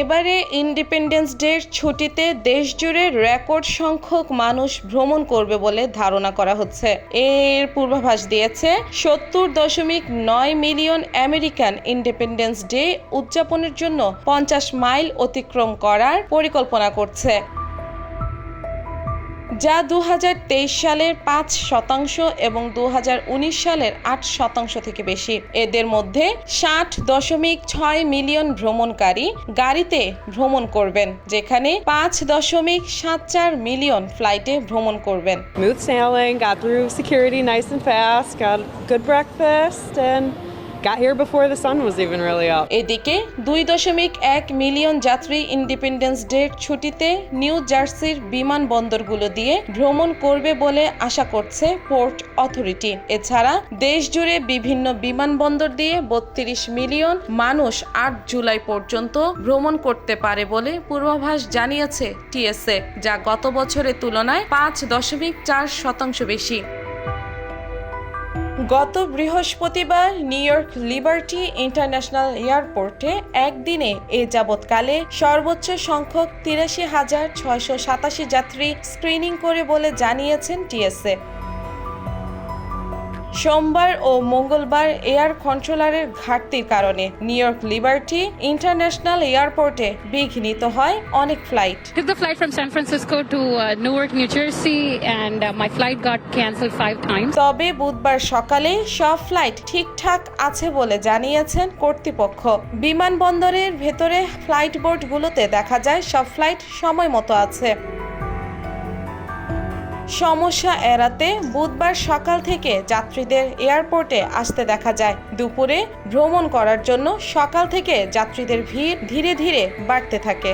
এবারে ইন্ডিপেন্ডেন্স ডের ছুটিতে দেশজুড়ে রেকর্ড সংখ্যক মানুষ ভ্রমণ করবে বলে ধারণা করা হচ্ছে। এর পূর্বাভাস দিয়েছে, সত্তর দশমিক নয় মিলিয়ন আমেরিকান ইন্ডিপেন্ডেন্স ডে উদযাপনের জন্য পঞ্চাশ মাইল অতিক্রম করার পরিকল্পনা করছে। যা দু হাজার তেইশ সালের পাঁচ শতাংশ এবং দু হাজার উনিশ সালের আট শতাংশ থেকে বেশি। এদের মধ্যে ষাট দশমিক ছয় মিলিয়ন ভ্রমণকারী গাড়িতে ভ্রমণ করবেন যেখানে পাঁচ দশমিক সাত চার মিলিয়ন ফ্লাইটে ভ্রমণ করবেন। Smooth sailing, got through security nice and fast, got good breakfast, and got here before the sun was even really up. এদিকে দুই দশমিক এক মিলিয়ন যাত্রী ইন্ডিপেন্ডেন্স ডে ছুটিতে নিউ জার্সির বিমানবন্দরগুলো দিয়ে ভ্রমণ করবে বলে আশা করছে পোর্ট অথরিটি এছাড়া দেশ জুড়ে বিভিন্ন বিমানবন্দর দিয়ে বত্রিশ মিলিয়ন মানুষ আট জুলাই পর্যন্ত ভ্রমণ করতে পারে বলে পূর্বাভাস জানিয়েছে টিএসএ যা গত বছরের তুলনায় পাঁচ দশমিক চার শতাংশ বেশি গত বৃহস্পতিবার নিউ ইয়র্ক লিবার্টি ইন্টারন্যাশনাল এয়ারপোর্টে একদিনে এ যাবৎকালে সর্বোচ্চ সংখ্যক তিরাশি হাজার ছয়শো সাতাশি যাত্রী স্ক্রিনিং করে বলে জানিয়েছেন টিএসএ। সোমবার ও মঙ্গলবার এয়ার কন্ট্রোলারের ঘাটতির কারণে নিউ ইয়র্ক লিবার্টি ইন্টারন্যাশনাল এয়ারপোর্টে বিঘ্নিত হয় অনেক flight. Took the flight from San Francisco to uh, Newark, New Jersey, and uh, my flight got canceled five times. তবে বুধবার সকালে সব ফ্লাইট ঠিকঠাক আছে বলে জানিয়েছেন কর্তৃপক্ষ। বিমানবন্দরের ভেতরে ফ্লাইট বোর্ডগুলোতে দেখা যায় সব ফ্লাইট সময় মতো আছে। সমস্যা এড়াতে বুধবার সকাল থেকে যাত্রীদের এয়ারপোর্টে আসতে দেখা যায়। দুপুরে ভ্রমণ করার জন্য সকাল থেকে যাত্রীদের ভিড় ধীরে ধীরে বাড়তে থাকে।